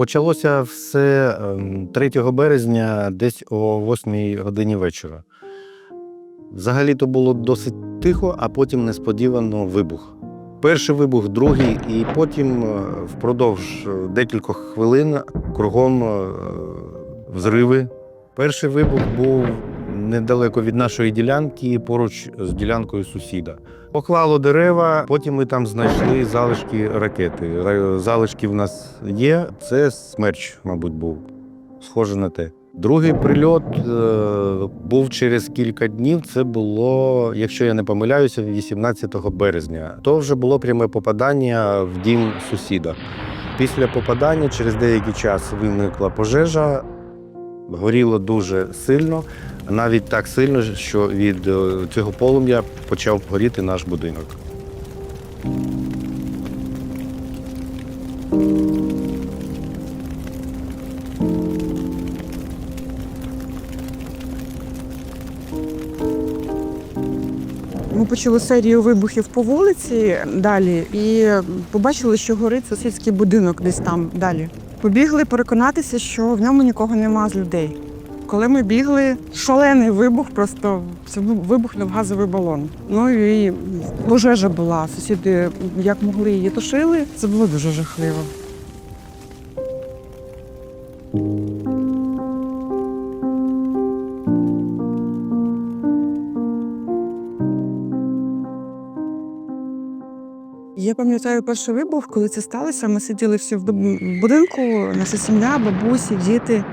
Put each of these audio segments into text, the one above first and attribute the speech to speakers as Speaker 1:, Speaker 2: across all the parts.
Speaker 1: Почалося все ем, 3 березня, десь о 8 годині вечора. Взагалі то було досить тихо, а потім несподівано вибух. Перший вибух, другий, і потім е, впродовж е, декількох хвилин кругом е, взриви. Перший вибух був недалеко від нашої ділянки, поруч з ділянкою сусіда. Поклало дерева, потім ми там знайшли залишки ракети. Залишки в нас є. Це смерч, мабуть, був. Схоже на те. Другий прильот е, був через кілька днів. Це було, якщо я не помиляюся, 18 березня. То вже було пряме попадання в дім сусіда. Після попадання через деякий час виникла пожежа. Горіло дуже сильно, навіть так сильно, що від е, цього полум'я почав горіти наш будинок.
Speaker 2: Ми почули серію вибухів по вулиці далі і побачили, що горить сусідський будинок десь там далі. Побігли переконатися, що в ньому нікого нема з людей. Коли ми бігли, шалений вибух, просто вибухнув газовий балон. Ну і пожежа була. Сусіди як могли її тушили. Це було дуже жахливо. Я пам'ятаю перший вибух, коли це сталося. Ми сиділи всі в будинку, наша сім'я, бабусі, діти.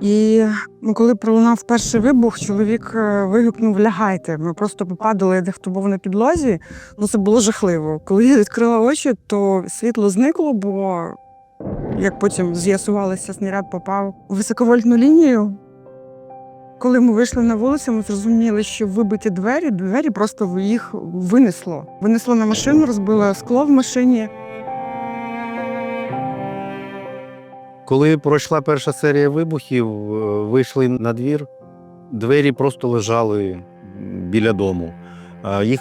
Speaker 2: І ну, коли пролунав перший вибух, чоловік е, вигукнув Лягайте. Ми просто попадали, де хто був на підлозі. Ну це було жахливо. Коли я відкрила очі, то світло зникло, бо як потім з'ясувалося, снаряд попав у високовольтну лінію. Коли ми вийшли на вулицю, ми зрозуміли, що вибиті двері, двері просто їх винесло. Винесло на машину, розбило скло в машині.
Speaker 1: Коли пройшла перша серія вибухів, е, вийшли на двір, двері просто лежали біля дому. Їх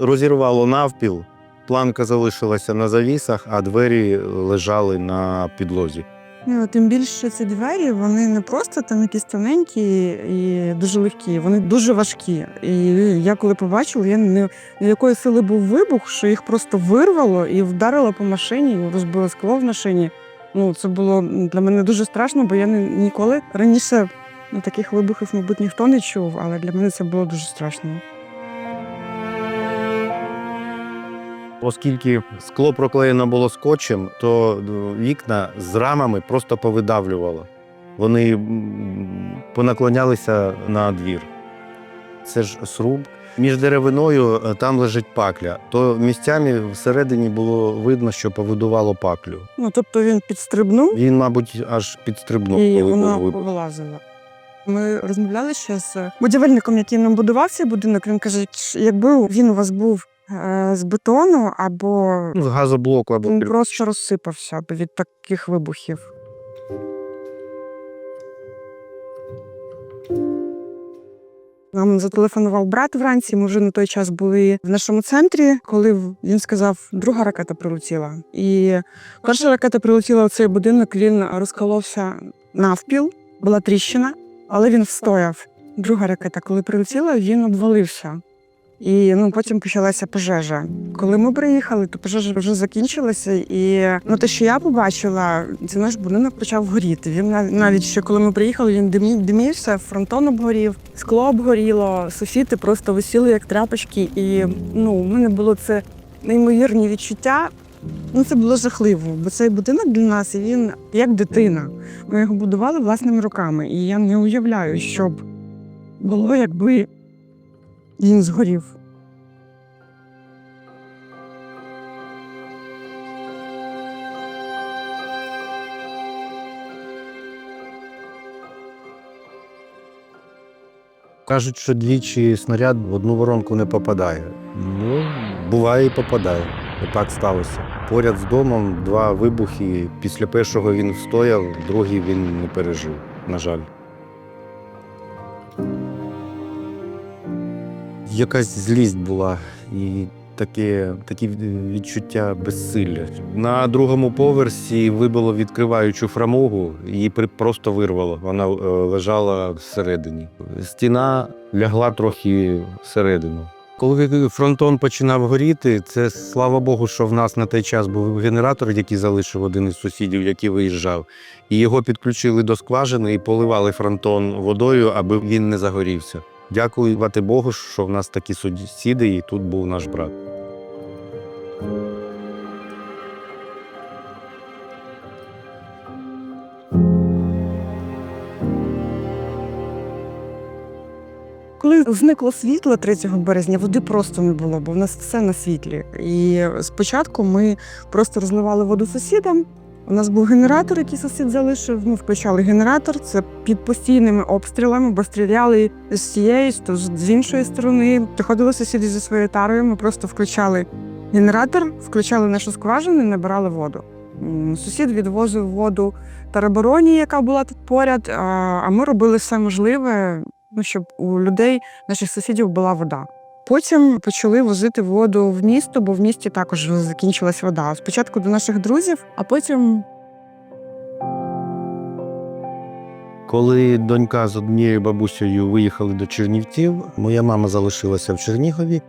Speaker 1: розірвало навпіл, планка залишилася на завісах, а двері лежали на підлозі.
Speaker 2: Ну, тим більше ці двері вони не просто там якісь тоненькі і дуже легкі, вони дуже важкі. І я коли побачила, я не якої сили був вибух, що їх просто вирвало і вдарило по машині, розбило скло в машині. Ну, це було для мене дуже страшно, бо я не, ніколи раніше ну, таких вибухів, мабуть, ніхто не чув, але для мене це було дуже страшно.
Speaker 1: Оскільки скло проклеєно було скотчем, то е, вікна з рамами просто повидавлювало. Вони понаклонялися на двір. Це ж сруб. Між деревиною е, там лежить пакля. То місцями всередині було видно, що повидувало паклю.
Speaker 2: Ну, тобто він підстрибнув.
Speaker 1: Він, мабуть, аж підстрибнув,
Speaker 2: і
Speaker 1: коли
Speaker 2: воно
Speaker 1: був вибух.
Speaker 2: повилазило. Ми розмовляли ще з будівельником, який нам будував цей будинок. Він каже, якби він у вас був е, з бетону або
Speaker 1: Ну, з газоблоку або
Speaker 2: він просто розсипався б від таких вибухів. Нам зателефонував брат вранці. Ми вже на той час були в нашому центрі, коли він сказав, друга ракета прилетіла. І перша ракета прилетіла в цей будинок. Він розколовся навпіл, була тріщина, але він встояв. Друга ракета, коли прилетіла, він обвалився. І ну потім почалася пожежа. Коли ми приїхали, то пожежа вже закінчилася. І ну те, що я побачила, це наш будинок почав горіти. Він нав- навіть ще коли ми приїхали, він димі- димівся, фронтон обгорів, скло обгоріло, сусіди просто висіли як тряпочки. І ну, у мене було це неймовірні відчуття. Ну, це було жахливо, бо цей будинок для нас він як дитина. Ми його будували власними руками. І я не уявляю, що б було, якби він згорів.
Speaker 1: Кажуть, що двічі снаряд в одну воронку не попадає. Ну, буває і попадає. І так сталося. Поряд з домом два вибухи. Після першого він встояв, другий він не пережив, на жаль. Якась злість була. І таке, такі відчуття безсилля. На другому поверсі вибило відкриваючу фрамугу, її просто вирвало. Вона е, лежала всередині. Стіна лягла трохи всередину. Коли фронтон починав горіти, це слава Богу, що в нас на той час був генератор, який залишив один із сусідів, який виїжджав. І його підключили до скважини і поливали фронтон водою, аби він не загорівся. Дякувати Богу, що в нас такі сусіди, і тут був наш брат.
Speaker 2: Коли зникло світло 3 березня, води просто не було, бо в нас все на світлі. І спочатку ми просто розливали воду сусідам. У нас був генератор, який сусід залишив. Ми включали генератор. Це під постійними обстрілами, бо стріляли з цієї, з іншої сторони. Приходили сусіди зі своєю тарою. Ми просто включали генератор, включали нашу скважину і набирали воду. Сусід відвозив воду теробороні, яка була тут поряд. А ми робили все можливе, ну, щоб у людей, наших сусідів, була вода. Потім почали возити воду в місто, бо в місті також закінчилась вода. Спочатку до наших друзів, а потім
Speaker 1: Коли донька з однією бабусею виїхали до Чернівців, моя мама залишилася в Чернігові.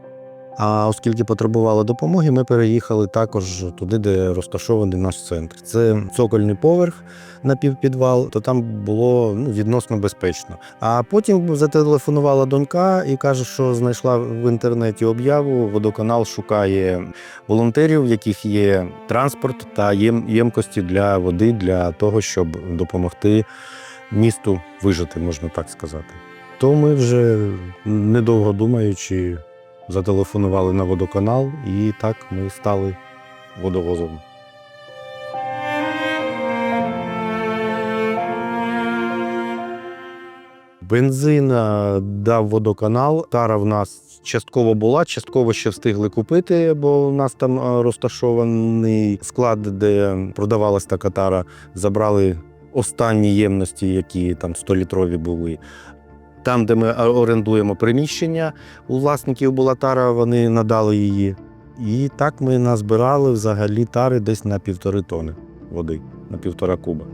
Speaker 1: А оскільки потребувала допомоги, ми переїхали також туди, де розташований наш центр. Це цокольний поверх на півпідвал, то там було ну, відносно безпечно. А потім зателефонувала донька і каже, що знайшла в інтернеті об'яву. Водоканал шукає волонтерів, в яких є транспорт та єм- ємкості для води для того, щоб допомогти місту вижити, можна так сказати. То ми вже недовго думаючи, зателефонували на водоканал, і так ми стали водовозом. Бензин е, дав водоканал. Тара в нас частково була, частково ще встигли купити, бо у нас там е, розташований склад, де продавалась така тара. Забрали останні ємності, які там 100-літрові були. Там, де ми орендуємо приміщення, у власників була тара, вони надали її. І так ми назбирали взагалі тари десь на півтори тони води, на півтора куба.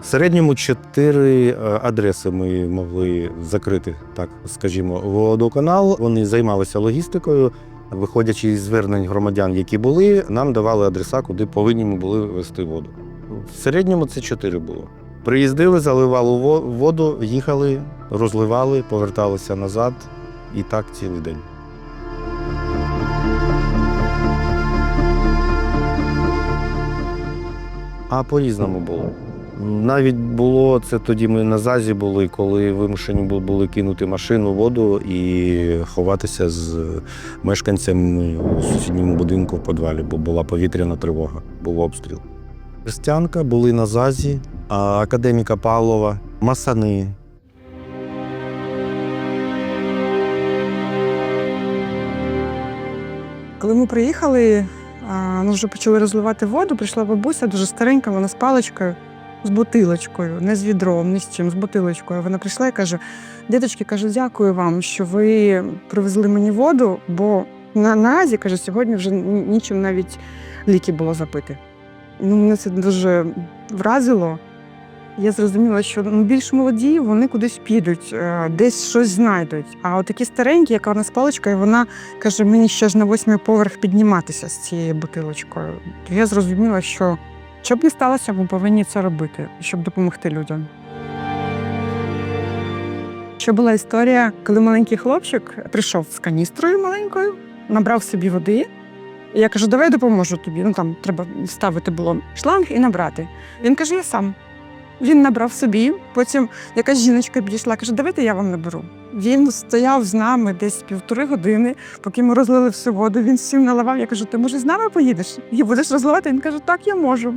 Speaker 1: В середньому чотири е, адреси ми могли закрити, так скажімо, водоканал. Вони займалися логістикою. Виходячи із звернень громадян, які були, нам давали адреса, куди повинні ми були вести воду. В середньому це чотири було. Приїздили, заливали воду, їхали, розливали, поверталися назад, і так цілий день. А по-різному було. Навіть було це тоді ми на ЗАЗі були, коли вимушені були кинути машину, воду і ховатися з мешканцями у сусідньому будинку в підвалі, бо була повітряна тривога, був обстріл. Християнка були на ЗАЗі, а академіка Павлова, Масани.
Speaker 2: Коли ми приїхали, ну, вже почали розливати воду, прийшла бабуся дуже старенька, вона з паличкою, з бутилочкою, не з відром, ні з чим, з бутилочкою. Вона прийшла і каже: діточки, каже, дякую вам, що ви привезли мені воду, бо на наразі, каже, сьогодні вже нічим навіть ліки було запити. Ну, мене це дуже вразило. Я зрозуміла, що ну, більш молоді вони кудись підуть, е, десь щось знайдуть. А от такі старенькі, яка вона з паличкою, вона каже, мені ще ж на восьмий поверх підніматися з цією бутилочкою. То я зрозуміла, що що б не сталося, ми повинні це робити, щоб допомогти людям. Ще була історія, коли маленький хлопчик прийшов з каністрою маленькою, набрав собі води. І я кажу, давай допоможу тобі. Ну там треба ставити було шланг і набрати. Він каже, я сам. Він набрав собі, потім якась жіночка підійшла, каже, давайте я вам наберу. Він стояв з нами десь півтори години, поки ми розлили всю воду. Він всім наливав. Я кажу, ти може з нами поїдеш і будеш розливати? Він каже, так, я можу.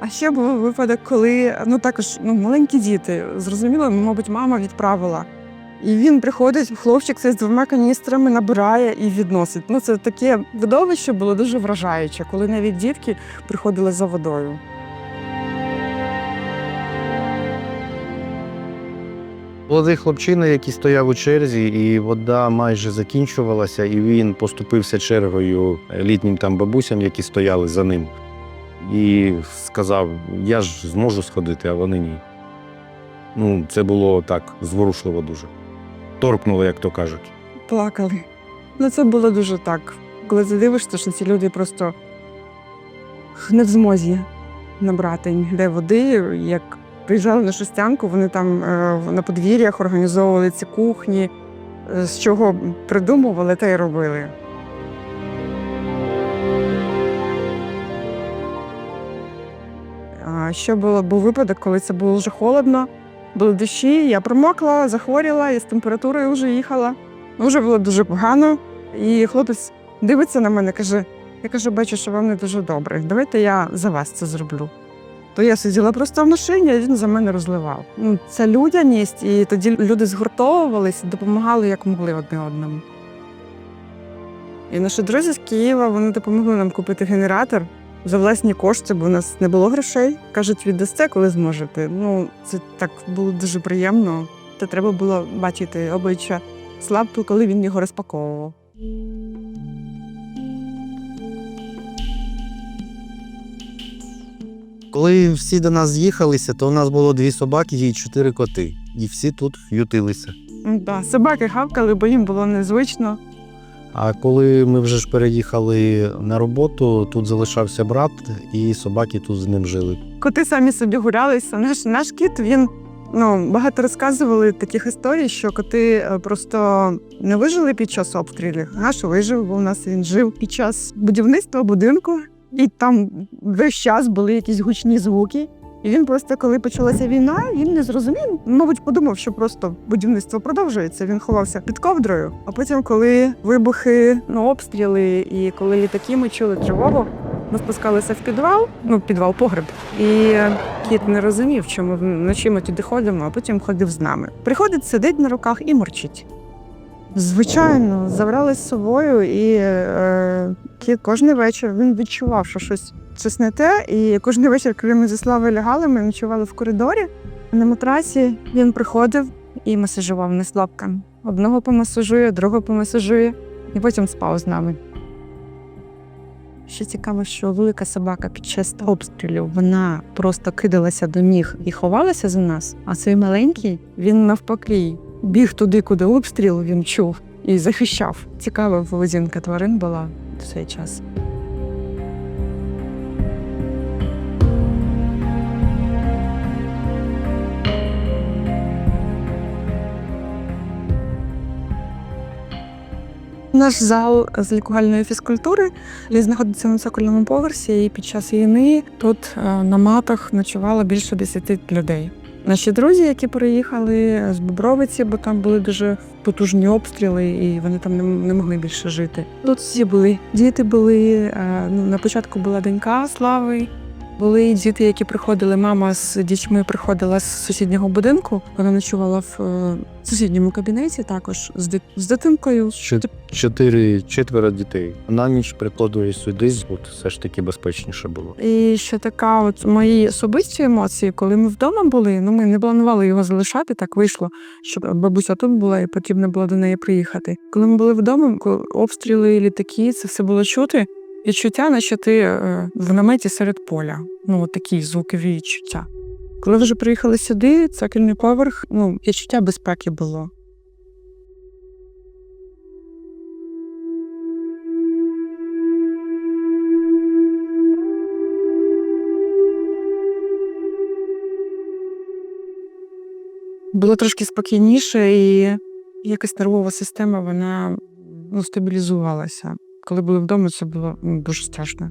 Speaker 2: А ще був випадок, коли ну також ну, маленькі діти. Зрозуміло, мабуть, мама відправила. І він приходить, хлопчик цей з двома каністрами набирає і відносить. Ну, це таке видовище було дуже вражаюче, коли навіть дітки приходили за водою.
Speaker 1: Молодий хлопчина, який стояв у черзі, і вода майже закінчувалася, і він поступився чергою літнім там бабусям, які стояли за ним. І сказав: Я ж зможу сходити, а вони ні. Ну, це було так зворушливо дуже. Торкнуло, як то кажуть.
Speaker 2: Плакали. Ну, це було дуже так. Коли задивишся, що ці люди просто не в змозі набрати ніде води. Як приїжджали на шестянку, вони там е, на подвір'ях організовували ці кухні, е, з чого придумували, те й робили. Ще було, був випадок, коли це було вже холодно, були дощі, я промокла, захворіла і з температурою вже їхала. Ну, Вже було дуже погано. І хлопець дивиться на мене, каже: я кажу, бачу, що вам не дуже добре. Давайте я за вас це зроблю. То я сиділа просто в машині, а він за мене розливав. Ну, це людяність, і тоді люди згуртовувалися, допомагали як могли одне одному. І наші друзі з Києва вони допомогли нам купити генератор за власні кошти, бо у нас не було грошей. Кажуть, віддасте, коли зможете. Ну, це так було дуже приємно. Та треба було бачити обличчя Славку, коли він його розпаковував.
Speaker 1: Коли всі до нас з'їхалися, то у нас було дві собаки і чотири коти. І всі тут ютилися.
Speaker 2: Да, собаки гавкали, бо їм було незвично.
Speaker 1: А коли ми вже ж переїхали на роботу, тут залишався брат, і собаки тут з ним жили.
Speaker 2: Коти самі собі гулялися. Наш, наш кіт він ну, багато розказували таких історій, що коти е, просто не вижили під час обстрілів. Наш вижив, бо у нас він жив під час будівництва будинку, і там весь час були якісь гучні звуки. І він просто, коли почалася війна, він не зрозумів. Мабуть, подумав, що просто будівництво продовжується. Він ховався під ковдрою. А потім, коли вибухи, ну, обстріли, і коли літаки ми чули тривогу, ми спускалися в підвал, ну, підвал погреб. І кіт не розумів, чому вночі ми туди ходимо, а потім ходив з нами. Приходить, сидить на руках і морчить. Звичайно, забрали з собою, і е, кожен вечір він відчував, що щось, щось не те. І кожен вечір, коли ми зі Славою лягали, ми ночували в коридорі. На матрасі він приходив і масажував нас лапками. Одного помасажує, другого помасажує, і потім спав з нами. Ще цікаво, що велика собака під час обстрілів вона просто кидалася до ніг і ховалася за нас. А цей маленький він навпаки біг туди, куди обстріл він чув і захищав. Цікава поведінка тварин була в цей час. Наш зал з лікувальної фізкультури він знаходиться на цокольному поверсі, і під час війни тут е, на матах ночувало більше 10 людей. Наші друзі, які приїхали з Бобровиці, бо там були дуже потужні обстріли, і вони там не, не могли більше жити. Тут всі були. Діти були. е, Ну, на початку була донька Слави. Були діти, які приходили. Мама з дітьми приходила з сусіднього будинку. Вона ночувала в е, сусідньому кабінеті, також з, дит- з дитинкою.
Speaker 1: Чо- Чотири, четверо дітей. На ніч приходили сюди, от все ж таки безпечніше було.
Speaker 2: І ще така, от мої особисті емоції, коли ми вдома були, ну ми не планували його залишати, так вийшло, щоб бабуся тут була і потрібно було до неї приїхати. Коли ми були вдома, коли обстріли, літаки, це все було чути. Відчуття, наче ти е, в наметі серед поля. Ну, такі звукові відчуття. Коли вже приїхали сюди, цокільний поверх, ну, відчуття безпеки було. було трошки спокійніше, і якась нервова система вона ну, стабілізувалася. Коли були вдома, це було ну, дуже страшно.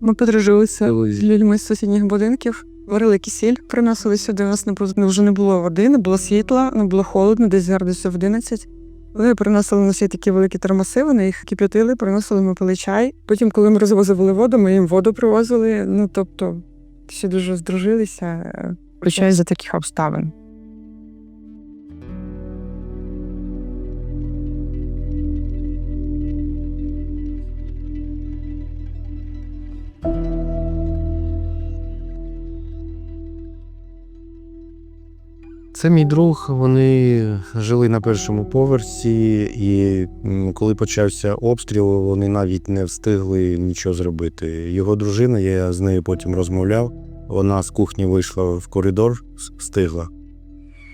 Speaker 2: Ми подружилися з людьми з сусідніх будинків, варили кисіль, приносили сюди. У нас не було, вже не було води, не було світла, не було холодно, десь градусів 11. Вони приносили на свій такі великі термоси, вони їх кип'ятили, приносили, ми пили чай. Потім, коли ми розвозили воду, ми їм воду привозили. Ну тобто, всі дуже здружилися, е, за таких обставин.
Speaker 1: Це мій друг. Вони жили на першому поверсі, і коли почався обстріл, вони навіть не встигли нічого зробити. Його дружина, я з нею потім розмовляв. Вона з кухні вийшла в коридор, встигла.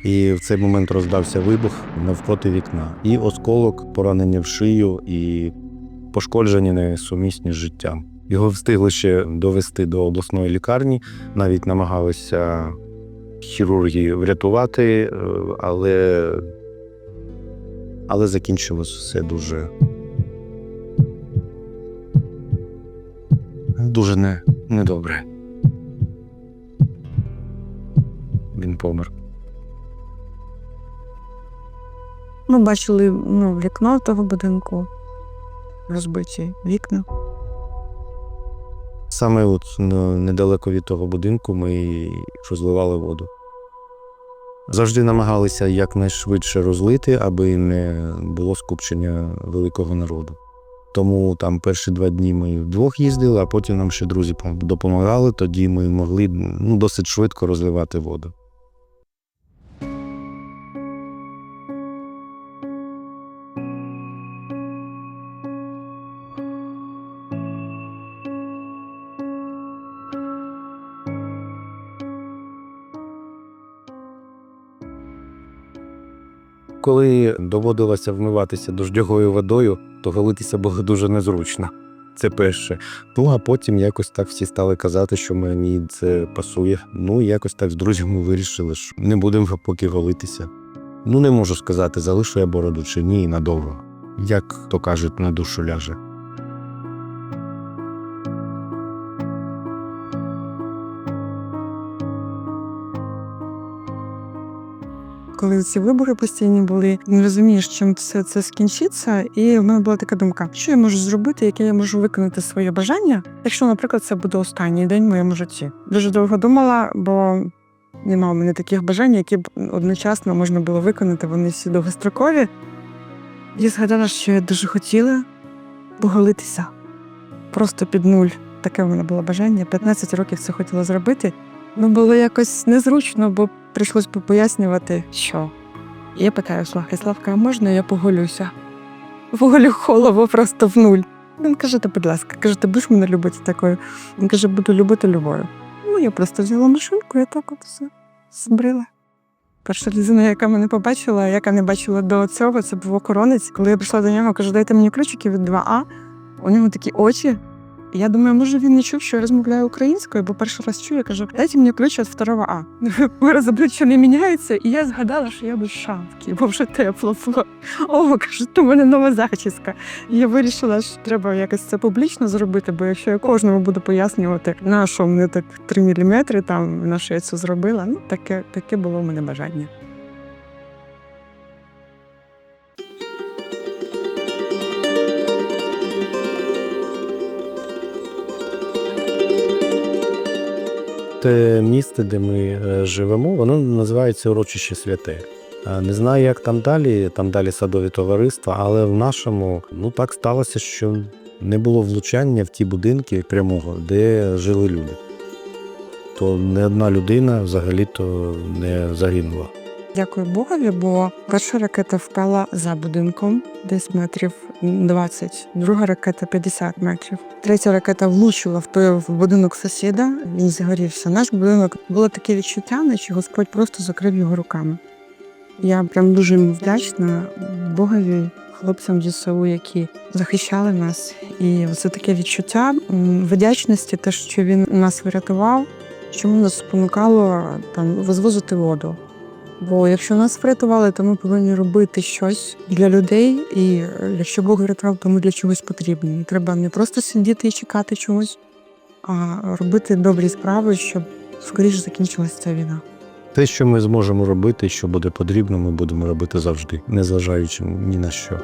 Speaker 1: І в цей момент роздався вибух навпроти вікна. І осколок, поранення в шию, і пошкодження несумісні з життям. Його встигли ще довести до обласної лікарні, навіть намагалися хірурги врятувати, е, але, але закінчилось все дуже. Дуже не, недобре. Він помер.
Speaker 2: Ми бачили ну, вікно того будинку, розбиті вікна.
Speaker 1: Саме от ну, недалеко від того будинку ми розливали воду. Завжди намагалися якнайшвидше розлити, аби не було скупчення великого народу. Тому там перші два дні ми вдвох їздили, а потім нам ще друзі допомагали. Тоді ми могли ну, досить швидко розливати воду. Коли доводилося вмиватися дождьовою водою, то голитися було дуже незручно. Це перше. Ну а потім якось так всі стали казати, що мені це пасує. Ну і якось так з друзями вирішили, що не будемо поки голитися. Ну не можу сказати, залишу я бороду чи ні і надовго. Як то кажуть, на душу ляже.
Speaker 2: Коли ці вибухи постійні були, не розумієш, чим все це скінчиться. І в мене була така думка: що я можу зробити, яке я можу виконати своє бажання, якщо, наприклад, це буде останній день в моєму житті. Дуже довго думала, бо нема у мене таких бажань, які б одночасно можна було виконати. Вони всі довгострокові. Я згадала, що я дуже хотіла поголитися просто під нуль. Таке в мене було бажання. 15 років це хотіла зробити. Ну було якось незручно, бо прийшлось би пояснювати, що. І я питаю Славка, Славка, а можна я поголюся? Поголю голову просто в нуль. Він каже, та будь ласка, каже, ти будеш мене любити такою? Він каже, буду любити любою. Ну, я просто взяла машинку і так от все збрила. Перша людина, яка мене побачила, яка не бачила до цього, це був охоронець. Коли я прийшла до нього, кажу, дайте мені ключики від 2А. У нього такі очі. Я думаю, може він не чув, що я розмовляю українською, бо перший раз чую, я кажу, дайте мені ключ від второго А. Вираз обличчя не міняється, і я згадала, що я без шапки, бо вже тепло було. О, кажу, то в мене нова зачіска. Я вирішила, що треба якось це публічно зробити, бо якщо я кожному буду пояснювати, на що мене так 3 міліметри, там на що я це зробила, ну таке, таке було в мене бажання.
Speaker 1: Те місце, де ми е, живемо, воно називається урочище святе. Е, Не знаю, як там далі, там далі садові товариства, але в нашому ну так сталося, що не було влучання в ті будинки прямого, де жили люди. То не одна людина взагалі-то не загинула.
Speaker 2: Дякую Богові, бо перша ракета впала за будинком, десь метрів 20, друга ракета 50 метрів. Третя ракета влучила в той будинок сусіда. Він загорівся. Наш будинок було таке відчуття, наче Господь просто закрив його руками. Я прям дуже вдячна Богові, хлопцям ЗСУ, які захищали нас. І це таке відчуття вдячності, те, що він нас врятував, чому нас спонукало там розвозити воду. Бо якщо нас врятували, то ми повинні робити щось для людей. І е, якщо Бог врятував, то ми для чогось потрібні. І треба не просто сидіти і чекати чогось, а робити добрі справи, щоб скоріше закінчилася ця війна.
Speaker 1: Те, що ми зможемо робити, що буде потрібно, ми будемо робити завжди, незважаючи ні на що.